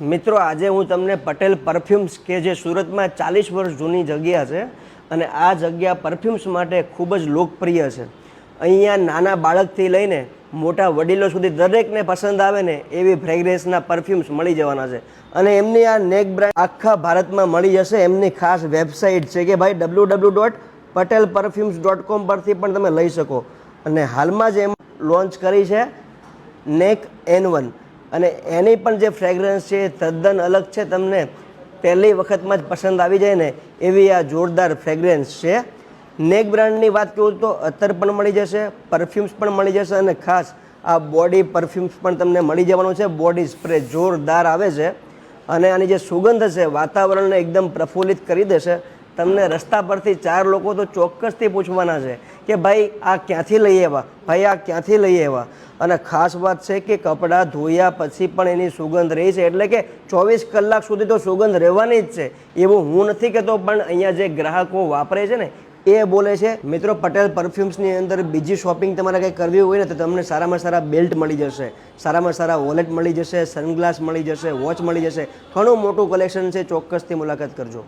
મિત્રો, આજે હું તમને પટેલ પરફ્યુમ્સ કે જે સુરતમાં ચાલીસ વર્ષ જૂની જગ્યા છે અને આ જગ્યા પરફ્યુમ્સ માટે ખૂબ જ લોકપ્રિય છે. અહીંયા નાના બાળકથી લઈને મોટા વડીલો સુધી દરેકને પસંદ આવે ને એવી ફ્રેગ્રેન્સના પરફ્યુમ્સ મળી જવાના છે. અને એમની આ નેક બ્રાન્ડ આખા ભારતમાં મળી જશે એમની ખાસ વેબસાઇટ છે કે ભાઈ W W dot Patel perfumes dot com પરથી પણ તમે લઈ શકો. અને હાલમાં જ એમ લોન્ચ કરી છે નેક એન વન અને એની પણ જે ફ્રેગ્રન્સ છે એ તદ્દન અલગ છે તમને પહેલી વખતમાં જ પસંદ આવી જાય ને એવી આ જોરદાર ફ્રેગ્રન્સ છે. નેક બ્રાન્ડની વાત કરું તો અત્તર પણ મળી જશે પરફ્યુમ્સ પણ મળી જશે અને ખાસ આ બોડી પરફ્યુમ્સ પણ તમને મળી જવાનું છે. બોડી સ્પ્રે જોરદાર આવે છે અને આની જે સુગંધ છે વાતાવરણને એકદમ પ્રફુલ્લિત કરી દેશે. તમને રસ્તા પરથી ચાર લોકો તો ચોક્કસથી પૂછવાના છે કે ભાઈ, આ ક્યાંથી લઈ આવ્યા? ભાઈ, આ ક્યાંથી લઈ આવ્યા? અને ખાસ વાત છે કે કપડાં ધોયા પછી પણ એની સુગંધ રહી છે. એટલે કે ચોવીસ કલાક સુધી તો સુગંધ રહેવાની જ છે. એવું હું નથી કહેતો, પણ અહીંયા જે ગ્રાહકો વાપરે છે ને, એ બોલે છે, મિત્રો, પટેલ પરફ્યુમ્સની અંદર બીજી શોપિંગ તમારે કંઈ કરવી હોય ને, તો તમને સારામાં સારા બેલ્ટ મળી જશે, સારામાં સારા વોલેટ મળી જશે સનગ્લાસ મળી જશે વોચ મળી જશે. ઘણું મોટું કલેક્શન છે. ચોક્કસથી મુલાકાત કરજો.